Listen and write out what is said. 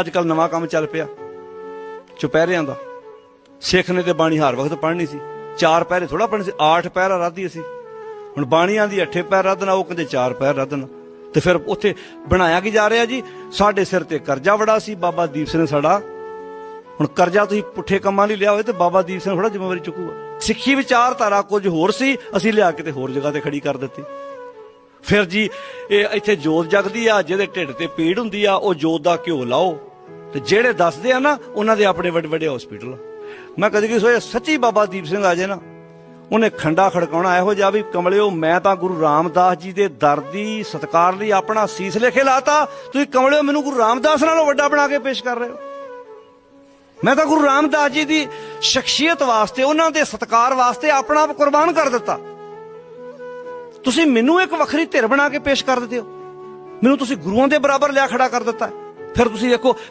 ਅੱਜ ਕੱਲ ਨਵਾਂ ਕੰਮ ਚੱਲ ਪਿਆ। ਚੁਪਹਿਰਿਆਂ ਦਾ। ਸਿੱਖ ਨੇ ਤੇ ਬਾਣੀ ਹਰ ਵਕਤ ਪੜ੍ਹਨੀ ਸੀ। ਚਾਰ ਪਹਿਰੇ ਥੋੜਾ ਪੜ੍ਹਨੀ ਸੀ, ਆਠ ਪਹਿਰਾ ਰਾਧੀ ਅਸੀਂ। ਹੁਣ ਬਾਣੀਆਂ ਦੀ ਅੱਠੇ ਪੈਰ ਰੱਧਣਾ ਉਹ ਕਹਿੰਦੇ ਚਾਰ ਪੈਰ ਰੱਧਣਾ ਤੇ ਫਿਰ ਉੱਥੇ ਬਣਾਇਆ ਕੀ ਜਾ ਰਿਹਾ ਜੀ? ਸਾਡੇ ਸਿਰ ਤੇ ਕਰਜ਼ਾ ਬੜਾ ਸੀ, ਬਾਬਾ ਦੀਪ ਸਿੰਘ ਨੇ ਸਾਡਾ। ਹੁਣ ਕਰਜ਼ਾ ਤੁਸੀਂ ਪੁੱਠੇ ਕੰਮਾਂ ਲਈ ਲਿਆ ਹੋਵੇ ਤੇ ਬਾਬਾ ਦੀਪ ਸਿੰਘ ਥੋੜਾ ਜ਼ਿੰਮੇਵਾਰੀ ਚੁੱਕੂਗਾ। ਸਿੱਖੀ ਵਿਚਾਰਧਾਰਾ ਕੁਝ ਹੋਰ ਸੀ, ਅਸੀਂ ਲਿਆ ਕੇ ਤੇ ਹੋਰ ਜਗ੍ਹਾ ਤੇ ਖੜੀ ਕਰ ਦਿੱਤੀ। ਫਿਰ ਜੀ, ਇਹ ਇੱਥੇ ਜੋਤ ਜਗਦੀ ਆ, ਜਿਹਦੇ ਢਿੱਡ ਤੇ ਪੀੜ ਹੁੰਦੀ ਆ, ਉਹ ਜੋਤ ਦਾ ਘਿਓ ਲਾਓ। ਤੇ ਜਿਹੜੇ ਦੱਸਦੇ ਆ ਨਾ, ਉਹਨਾਂ ਦੇ ਆਪਣੇ ਵੱਡੇ ਵੱਡੇ ਹਸਪੀਟਲ ਮੈਂ ਕਦੇ ਕੀ ਸੋਚਿਆ ਸੱਚੀ ਬਾਬਾ ਦੀਪ ਸਿੰਘ ਆ ਜੇ ਨਾ, ਉਹਨੇ ਖੰਡਾ ਖੜਕਾਉਣਾ ਇਹੋ ਜਿਹਾ ਵੀ, ਕਮਲਿਓ, ਮੈਂ ਤਾਂ ਗੁਰੂ ਰਾਮਦਾਸ ਜੀ ਦੇ ਦਰ ਦੀ ਸਤਕਾਰ ਲਈ ਆਪਣਾ ਸੀਸ ਲੇਖੇ ਲਾਤਾ। ਤੁਸੀਂ ਕਮਲਿਓ, ਮੈਨੂੰ ਗੁਰੂ ਰਾਮਦਾਸ ਨਾਲੋਂ ਵੱਡਾ ਬਣਾ ਕੇ ਪੇਸ਼ ਕਰ ਰਹੇ ਹੋ। ਮੈਂ ਤਾਂ ਗੁਰੂ ਰਾਮਦਾਸ ਜੀ ਦੀ ਸ਼ਖਸੀਅਤ ਵਾਸਤੇ, ਉਹਨਾਂ ਦੇ ਸਤਕਾਰ ਵਾਸਤੇ ਆਪਣਾ ਆਪ ਕੁਰਬਾਨ ਕਰ ਦਿੱਤਾ। ਤੁਸੀਂ ਮੈਨੂੰ ਇੱਕ ਵੱਖਰੀ ਧਿਰ ਬਣਾ ਕੇ ਪੇਸ਼ ਕਰ ਦਿੱਤੇ ਹੋ। ਮੈਨੂੰ ਤੁਸੀਂ ਗੁਰੂਆਂ ਦੇ ਬਰਾਬਰ ਲਿਆ ਖੜਾ ਕਰ ਦਿੱਤਾ ਫਿਰ ਤੁਸੀਂ ਦੇਖੋ